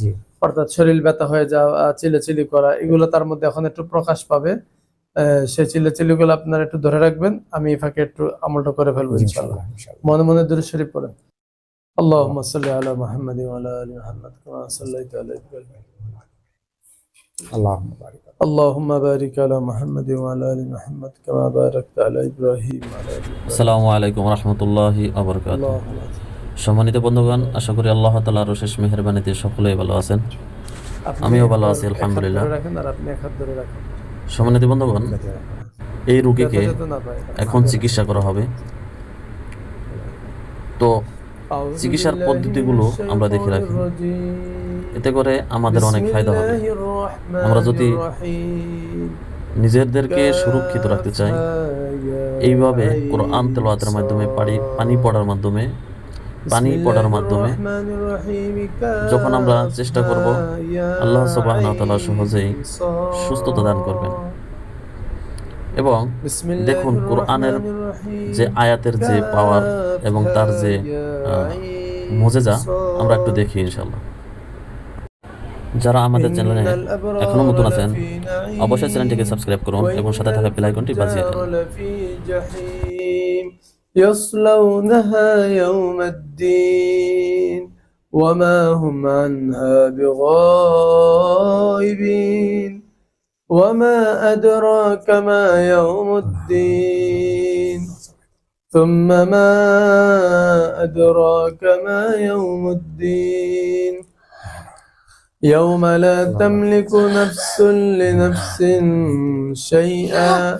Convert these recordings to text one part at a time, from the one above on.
জি অর্থাৎ শরীর ব্যথা হয়ে যাওয়া চিলেচিলি করা এগুলো তার মধ্যে এখন একটু প্রকাশ পাবে আহ, সেই চিলেচিলি গুলো আপনারা একটু ধরে রাখবেন আমি এই ফাঁকে একটু আমলটা করে ফেলবো ইনশাল্লাহ ইনশাআল্লাহ ইনশাআল্লাহ মনে মনে দূরে শরীফ পড়েন اللهم صل على محمد وعلى ال محمد كما صليت على ابراهيم আল্লাহুম্মা বারিক আলা- اللهم بارك على محمد وعلى ال محمد كما باركت على ابراهيم وعلى ال ابراهيم আসসালামু আলাইকুম রহমতুল্লাহি আবরকাত اللهم সম্মানিত বন্ধুগণ আশা করি আল্লাহ তালার শেষ মেহরবানিতে সকলেই ভালো আছেন। আমিও ভালো আছি, আলহামদুলিল্লাহ। সম্মানিত বন্ধুগণ এই রুগীকে। এখন চিকিৎসা করা হবে। তো চিকিৎসার পদ্ধতিগুলো আমরা দেখে রাখি। এতে করে আমাদের অনেক ফায়দা হবে। আমরা যদি নিজেদেরকে সুরক্ষিত রাখতে চাই এইভাবে কোরআন তেলাওয়াতের মাধ্যমে পানি পানি পড়ার মাধ্যমে পানি পড়ার মাধ্যমে যখন আমরা চেষ্টা করব আল্লাহ সুবাহ সহজেই সুস্থতা দান করবেন। এবং দেখুন কোরআনের যে আয়াতের যে পাওয়ার এবং তার যে মজেজা আমরা একটু দেখি ইনশাল্লাহ যারা আমাদের চ্যানেলে এখনও নতুন আছেন অবশ্যই চ্যানেলটিকে সাবস্ক্রাইব করুন এবং সাথে থাকা বেল আইকনটি বাজিয়ে দিন। يصلونها يوم الدين وما هم عنها بغائبين وما أدراك ما يوم الدين ثم ما أدراك ما يوم الدين يوم لا تملك نفس لنفس شيئا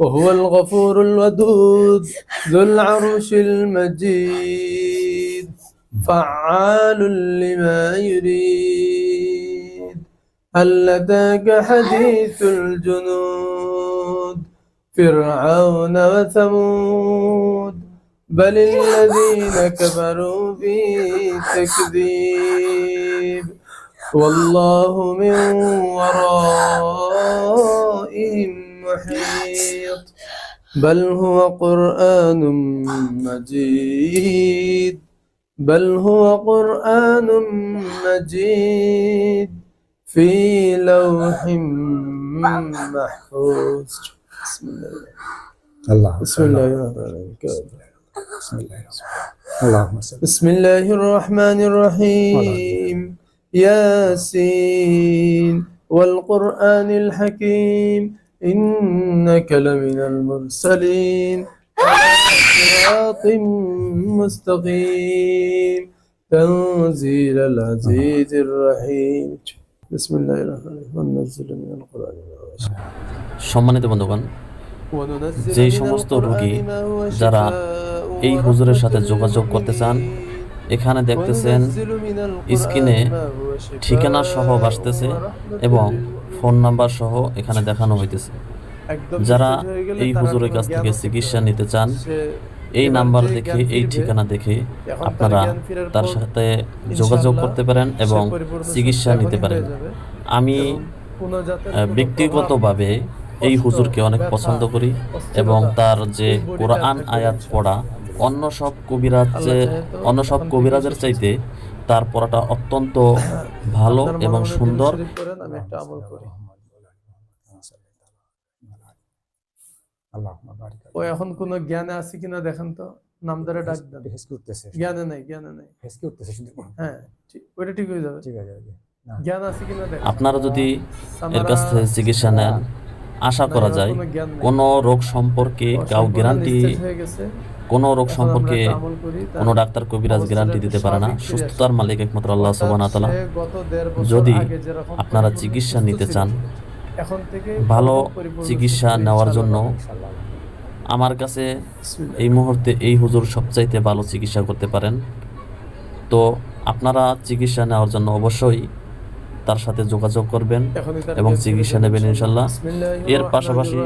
وهو الغفور الودود ذو العرش المجيد فعال لما يريد. هل أتاك حديث الجنود؟ فرعون وثمود بل الذين كفروا في تكذيب. والله من ورائهم محيط بل هو قرآن مجيد. بل هو قرآن مجيد. في لوح محفوظ. بسم الله. الله. بسم الله بسم الله. بسم الله الرحمن الرحيم. ياسين. والقرآن الحكيم. إنك لمن المرسلين على صراط مستقيم تنزيل العزيز الرحيم بسم الله الرحمن الرحيم وننزل من القرآن ما هو شفاء সম্মানিত বন্ধুগণ وننزل যেই من সমস্ত القرآن রোগী ما هو যারা شفاء এই হুজুরের সাথে ورحمة যোগাযোগ করতে চান এখানে দেখতেছেন স্ক্রিনে ঠিকানা সহ বাসতেছে এবং ফোন নাম্বার সহ এখানে দেখানো হইতেছে। যারা এই হুজুরের কাছ থেকে চিকিৎসা নিতে চান, এই নাম্বার দেখে, এই ঠিকানা দেখে আপনারা তার সাথে যোগাযোগ করতে পারেন এবং চিকিৎসা নিতে পারেন। আমি ব্যক্তিগতভাবে এই হুজুরকে অনেক পছন্দ করি এবং তার যে কোরআন আয়াত পড়া অন্য সব কবিরাজ অন্য সব এখন কবিরাজের চাইতে তার পড়াটা অত্যন্ত ভালো এবং সুন্দর। দিল শরীফ করেন, আমি একটা আমল করি। ও এখন কোনো জ্ঞানে আছে কিনা দেখেন তো নাম ধরে ডাক দেন। জ্ঞানে নাই জ্ঞানে নাই। হেসকি উঠতেছে হ্যাঁ ঠিক- ওইটা ঠিক হয়ে যাবে। ঠিক আছে জ্ঞান আছে কিনা দেখেন। আপনারা যদি এর কাছ থেকে চিকিৎসা নেন আশা করা যায় কোনো রোগ সম্পর্কে কাউ গ্যারান্টি। কোনো রোগ সম্পর্কে কোনো ডাক্তার কবিরাজ গ্যারান্টি দিতে পারে না। সুস্থতার মালিক একমাত্র আল্লাহ অর্থাৎ সুবহানাহু ওয়া তাআলা। সে গত দেড় বছর যদি আপনারা চিকিৎসা নিতে চান ভালো চিকিৎসা নেওয়ার জন্য আমার কাছে এই মুহূর্তে এই হুজুর সবচাইতে ভালো চিকিৎসা করতে পারেন। তো আপনারা চিকিৎসা নেওয়ার জন্য অবশ্যই তার সাথে যোগাযোগ করবেন এবং চিকিৎসা নেবেন ইনশাল্লাহ। এর পাশাপাশি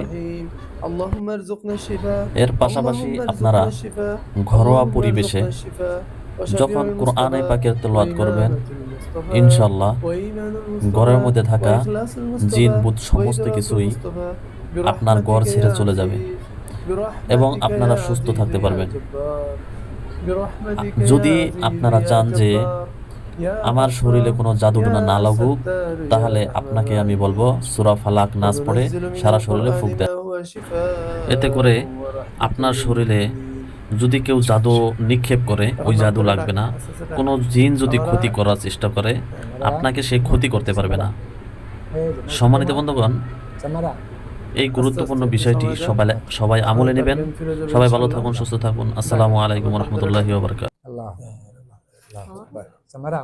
এর পাশাপাশি আপনারা ঘরোয়া পরিবেশে যখন কোরআনে পাকের তেলাওয়াত করবেন ইনশাল্লাহ ঘরের মধ্যে থাকা জিন ওয়া সমস্ত কিছুই আপনার ঘর ছেড়ে চলে যাবে। এবং আপনারা সুস্থ থাকতে পারবেন। যদি আপনারা চান যে আমার শরীরে কোনো জাদুটোনা না লাগুক তাহলে আপনাকে আমি বলব সুরা ফালাক নাচ পড়ে সারা শরীরে ফুক দেন। এতে করে আপনার শরীরে যদি কেউ জাদু নিক্ষেপ করে ওই জাদু লাগবে না। কোনো জিন যদি ক্ষতি করার চেষ্টা করে আপনাকে সে ক্ষতি করতে পারবে না। সম্মানিত বন্ধুগণ এই গুরুত্বপূর্ণ বিষয়টি সবাই সবাই আমলে নেবেন। সবাই ভালো থাকুন সুস্থ থাকুন। আসসালামু আলাইকুম রহমতুল্লাহি ওবরকাত আল্লাহ আল্লাহ আকবার সামারা